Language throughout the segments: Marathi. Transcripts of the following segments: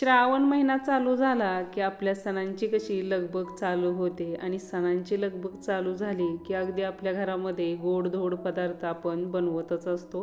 श्रावण महिना चालू झाला की आपल्या सणांची कशी लगबग चालू होते आणि सणांची लगबग चालू झाली की अगदी आपल्या घरामध्ये गोडधोड पदार्थ आपण बनवतच असतो.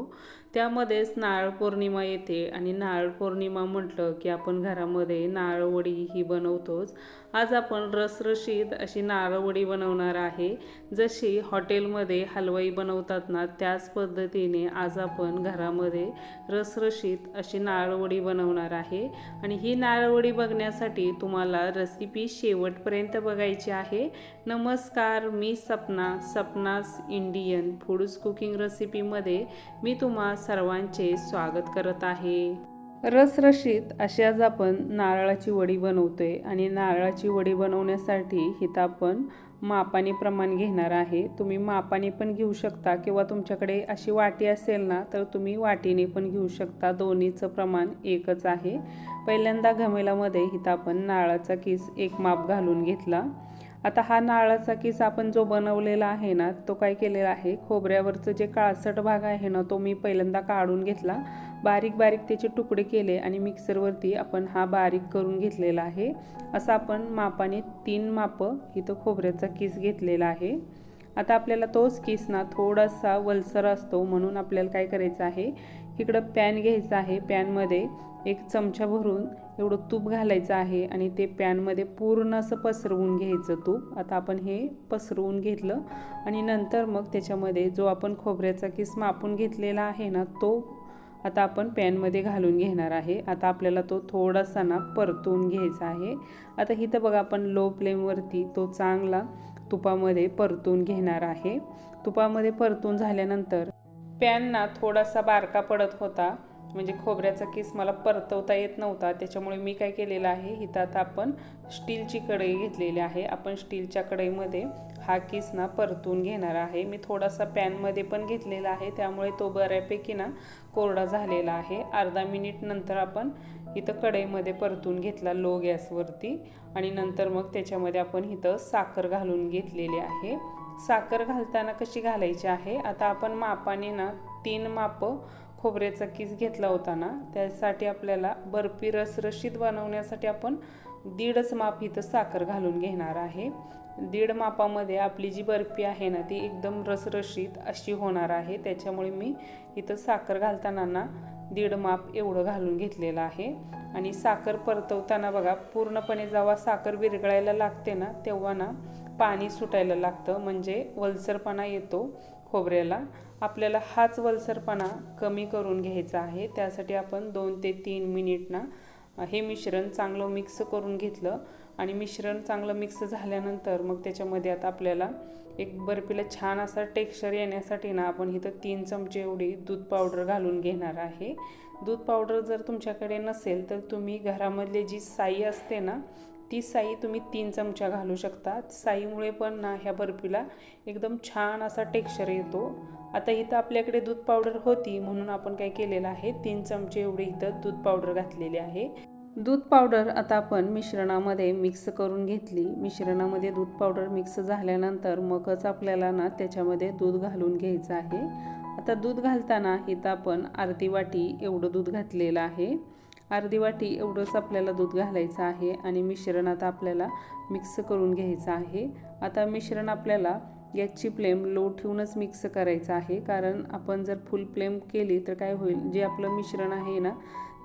त्यामध्येच नारळ पौर्णिमा येते आणि नारळ पौर्णिमा म्हटलं की आपण घरामध्ये नारळवडी ही बनवतोच. आज आपण रसरशीत अशी नारळवडी बनवणार आहे. जशी हॉटेलमध्ये हलवाई बनवतात ना त्याच पद्धतीने आज आपण घरामध्ये रसरशीत अशी नारळवडी बनवणार आहे. आणि ही नारळवडी बघण्यासाठी तुम्हाला रेसिपी शेवटपर्यंत बघायची आहे. नमस्कार मी Sapna Sapna's Indian foods cooking रेसिपीमध्ये मी तुम्हा सर्वांचे स्वागत करत आहे. रसरशीत अशी आज आपण नारळाची वडी बनवतोय आणि नारळाची वडी बनवण्यासाठी हिथं आपण मापाने प्रमाण घेणार आहे. तुम्ही मापाने पण घेऊ शकता किंवा तुमच्याकडे अशी वाटी असेल ना तर तुम्ही वाटीने पण घेऊ शकता. दोन्हीचं प्रमाण एकच आहे. पहिल्यांदा घमेलामध्ये हिथं आपण नारळाचा किस एक माप घालून घेतला. आता हा नाळाचा किस आपण जो बनवलेला आहे ना तो काय केलेला आहे? खोबऱ्यावरचं जे काळसट भाग आहे ना तो मी पहिल्यांदा काढून घेतला. बारीक बारीक त्याचे तुकडे केले आणि मिक्सरवरती आपण हा बारीक करून घेतलेला आहे. असं आपण मापाने तीन मापं इथं खोबऱ्याचा किस घेतलेला आहे. आता आपल्याला तोच किस ना थोडासा वलसर असतो म्हणून आपल्याला काय करायचं आहे? इकडं पॅन घ्यायचं आहे पॅनमध्ये. एक चमचा भरून एवढं तूप घालायचं आहे आणि ते पॅनमध्ये पूर्ण असं पसरवून घ्यायचं तूप. आता आपण हे पसरवून घेतलं आणि नंतर मग त्याच्यामध्ये जो आपण खोबऱ्याचा किस मापून घेतलेला आहे ना तो आता आपण पॅनमध्ये घालून घेणार आहे. आता आपल्याला तो थोडासा ना परतून घ्यायचा आहे. आता इथं बघा आपण लो फ्लेमवरती तो चांगला तुपामध्ये परतून घेणार आहे. तुपामध्ये परतून झाल्यानंतर पॅनना थोडासा बारका पडत होता. म्हणजे खोबऱ्याचा किस मला परतवता येत नव्हता. त्याच्यामुळे मी काय केलेलं आहे इथं आता आपण स्टीलची कढई घेतलेली आहे. आपण स्टीलच्या कढईमध्ये हा किस ना परतून घेणार आहे. मी थोडासा पॅनमध्ये पण घेतलेला आहे. त्यामुळे तो बऱ्यापैकी ना कोरडा झालेला आहे. अर्धा मिनिट नंतर आपण इथं कढईमध्ये परतून घेतला लो गॅसवरती आणि नंतर मग त्याच्यामध्ये आपण इथं साखर घालून घेतलेली आहे. साखर घालताना कशी घालायची आहे? आता आपण मापाने ना तीन मापं खोबऱ्याचा किस घेतला होता ना त्यासाठी आपल्याला बर्फी रसरशीत बनवण्यासाठी आपण दीडच माप इथं साखर घालून घेणार आहे. दीड मापामध्ये आपली जी बर्फी आहे ना ती एकदम रसरशीत अशी होणार आहे. त्याच्यामुळे मी इथं साखर घालताना ना दीड माप एवढं घालून घेतलेलं आहे. आणि साखर परतवताना बघा पूर्णपणे जेव्हा साखर विरघळायला लागते ना तेव्हा ना पाणी सुटायला लागतं. म्हणजे वलसरपणा येतो खोबऱ्याला. आपल्याला हाच वलसरपणा कमी करून घ्यायचा आहे. त्यासाठी आपण दोन ते तीन मिनिट ना हे मिश्रण चांगलं मिक्स करून घेतलं आणि मिश्रण चांगलं मिक्स झाल्यानंतर मग त्याच्यामध्ये आता आपल्याला एक बर्फीला छान असा टेक्स्चर येण्यासाठी ना आपण इथं तीन चमचे एवढी दूध पावडर घालून घेणार आहे. दूध पावडर जर तुमच्याकडे नसेल तर तुम्ही घरामधली जी साई असते ना ती साई तुम्ही तीन चमचा घालू शकता. साईमुळे पण ना ह्या बर्फीला एकदम छान असा टेक्स्चर येतो. आता इथं आपल्याकडे दूध पावडर होती म्हणून आपण काय केलेलं आहे तीन चमचे एवढे इथं दूध पावडर घातलेली आहे. दूध पावडर आता आपण मिश्रणामध्ये मिक्स करून घेतली. मिश्रणामध्ये दूध पावडर मिक्स झाल्यानंतर मगच आपल्याला ना त्याच्यामध्ये दूध घालून घ्यायचं आहे. आता दूध घालताना इथं आपण अर्धी वाटी एवढं दूध घातलेलं आहे. अर्धी वाटी एवढंच आपल्याला दूध घालायचं आहे आणि मिश्रण आता आपल्याला मिक्स करून घ्यायचं आहे. आता मिश्रण आपल्याला गॅसची फ्लेम लो ठेवूनच मिक्स करायचं आहे. कारण आपण जर फुल फ्लेम केली तर काय होईल जे आपलं मिश्रण आहे ना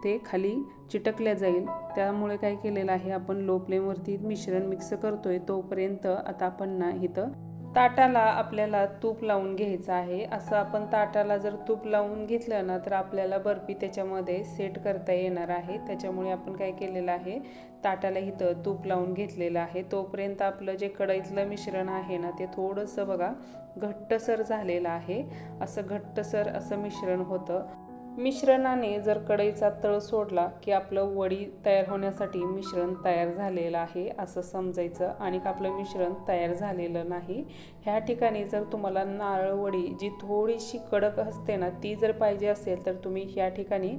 ते खाली चिटकल्या जाईल. त्यामुळे काय केलेलं आहे आपण लो फ्लेमवरती मिश्रण मिक्स करतोय. तोपर्यंत आता आपण ना इथं ताटाला आपल्याला तूप लावून घ्यायचं आहे. असं आपण ताटाला जर तूप लावून घेतलं ना तर आपल्याला बर्फी त्याच्यामध्ये सेट करता येणार आहे. त्याच्यामुळे आपण काय केलेलं आहे ताटाला इथं तूप लावून घेतलेलं आहे. तोपर्यंत आपलं जे कढईतलं मिश्रण आहे ना ते थोडंसं बघा घट्टसर झालेलं आहे. असं घट्टसर असं मिश्रण होतं. मिश्रणाने जर कढईचा तळ सोडला की आपलं वडी तयार होण्यासाठी मिश्रण तयार झालेलं आहे असं समजायचं आणि आपलं मिश्रण तयार झालेलं नाही ह्या ठिकाणी जर तुम्हाला नारळवडी जी थोडीशी कडक असते ना ती जर पाहिजे असेल तर तुम्ही ह्या ठिकाणी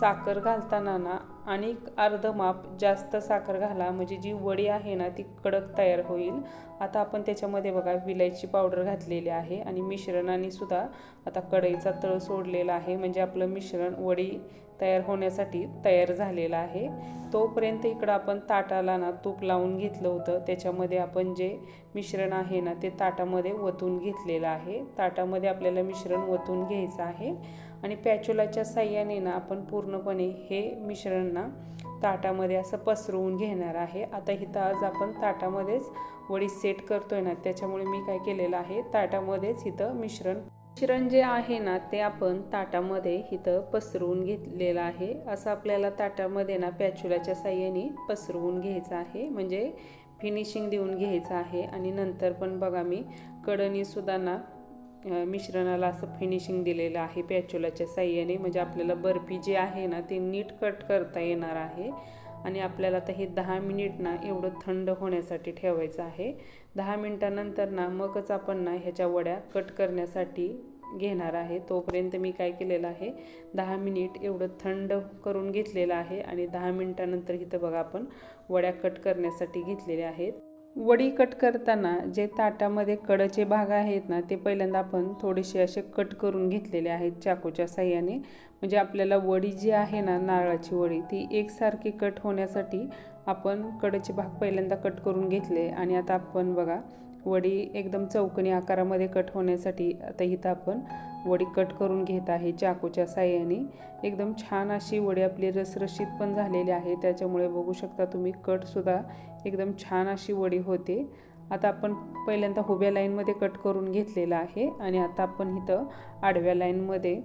साखर घालताना ना आणि अर्ध माप जास्त साखर घाला म्हणजे जी वडी आहे ना ती कडक तयार होईल. आता आपण त्याच्यामध्ये बघा विलायची पावडर घातलेली आहे आणि मिश्रणाने सुद्धा आता कढईचा तळ सोडलेला आहे. म्हणजे आपलं मिश्रण वडी तयार होण्यासाठी तयार झालेला आहे. तोपर्यंत इकडं आपण ताटाला ना तूप लावून घेतलं होतं. त्याच्यामध्ये आपण जे मिश्रण आहे ना ते ताटामध्ये वतून घेतलेलं आहे. ताटामध्ये आपल्याला मिश्रण वतून घ्यायचं आहे. आणि पॅचुलाच्या साह्याने ना आपण पूर्णपणे हे मिश्रण ना ताटामध्ये असं पसरवून घेणार आहे. आता इथं आज आपण ताटामध्येच वडी सेट करतोय ना त्याच्यामुळे मी काय केलेलं आहे ताटामध्येच इथं मिश्रण मिश्रण जे आहे ना ते आपण ताटामध्ये इथं पसरवून घेतलेलं आहे. असं आपल्याला ताटामध्ये ना पॅचुलाच्या साह्याने पसरवून घ्यायचं आहे. म्हणजे फिनिशिंग देऊन घ्यायचं आहे. आणि नंतर पण बघा मी कडणीसुद्धा ना मिश्रणाला असं फिनिशिंग दिलेलं आहे पॅचुलाच्या साह्याने. म्हणजे आपल्याला बर्फी जी आहे ना ती नीट कट करता येणार आहे. आणि आपल्याला आता हे दहा मिनिट ना एवढं थंड होण्यासाठी ठेवायचं आहे. दहा मिनटानंतर ना मगच आपण ना ह्याच्या वड्या कट करण्यासाठी घेणार आहे. तोपर्यंत मी काय केलेलं आहे दहा मिनिट एवढं थंड करून घेतलेलं आहे आणि दहा मिनटानंतर इथं बघा आपण वड्या कट करण्यासाठी घेतलेल्या आहेत. वडी कट करताना जे ताटामध्ये कडचे भाग आहेत ना ते पहिल्यांदा आपण थोडेसे असे कट करून घेतलेले आहेत चाकूच्या साह्याने. म्हणजे आपल्याला वडी जी आहे ना नारळाची वडी ती एकसारखी कट होण्यासाठी आपण कडचे भाग पहिल्यांदा कट करून घेतले. आणि आता आपण बघा वडी एकदम चौकणी आकारामध्ये कट होण्यासाठी आता इथं आपण वडी कट करून घेत आहे चाकूच्या साह्याने. एकदम छान अशी वडी आपली रसरशीत पण झालेली आहे. त्याच्यामुळे बघू शकता तुम्ही कटसुद्धा एकदम छान अशी वडी होते. आता आपण पहिल्यांदा उभ्या लाईनमध्ये कट करून घेतलेलं आहे आणि आता आपण इथं आडव्या लाईनमध्ये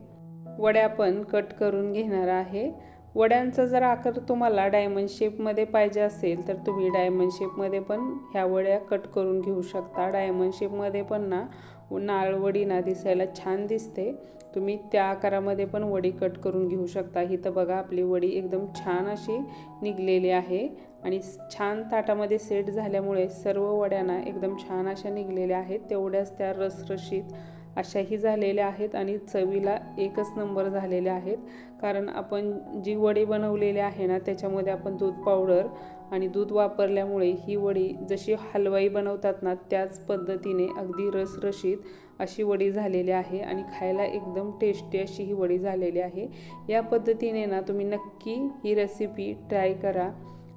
वड्या पण कट करून घेणार आहे. वड्यांचा जर आकार तुम्हाला डायमंड शेपमध्ये पाहिजे असेल तर तुम्ही डायमंड शेपमध्ये पण ह्या वड्या कट करून घेऊ शकता. डायमंड शेपमध्ये पण ना नारळवडी ना दिसायला छान दिसते. तुम्ही त्या आकारामध्ये पण वडी कट करून घेऊ शकता. इथं बघा आपली वडी एकदम छान अशी निघलेली आहे. आणि छान ताटामध्ये सेट झाल्यामुळे सर्व वड्यांना एकदम छान अशा निघलेल्या आहेत. तेवढ्याच त्या रसरशीत अशाही झालेल्या आहेत आणि चवीला एकच नंबर झालेल्या आहेत. कारण आपण जी वडी बनवलेली आहे ना त्याच्यामध्ये आपण दूध पावडर आणि दूध वापरल्यामुळे ही वडी जशी हलवाई बनवतात ना त्याच पद्धतीने अगदी रसरशीत अशी वडी झालेली आहे आणि खायला एकदम टेस्टी अशी ही वडी झालेली आहे. या पद्धतीने ना तुम्ही नक्की ही रेसिपी ट्राय करा.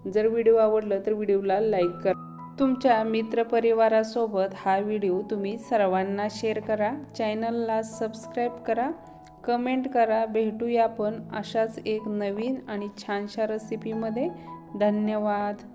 जर व्हिडिओ आवडलं तर व्हिडिओला लाईक करा. तुमच्या मित्रपरिवारासोबत हा व्हिडिओ तुम्ही सर्वांना शेअर करा. चॅनलला सबस्क्राईब करा. कमेंट करा. भेटूया आपण अशाच एक नवीन आणि छानशा रेसिपीमध्ये धन्यवाद.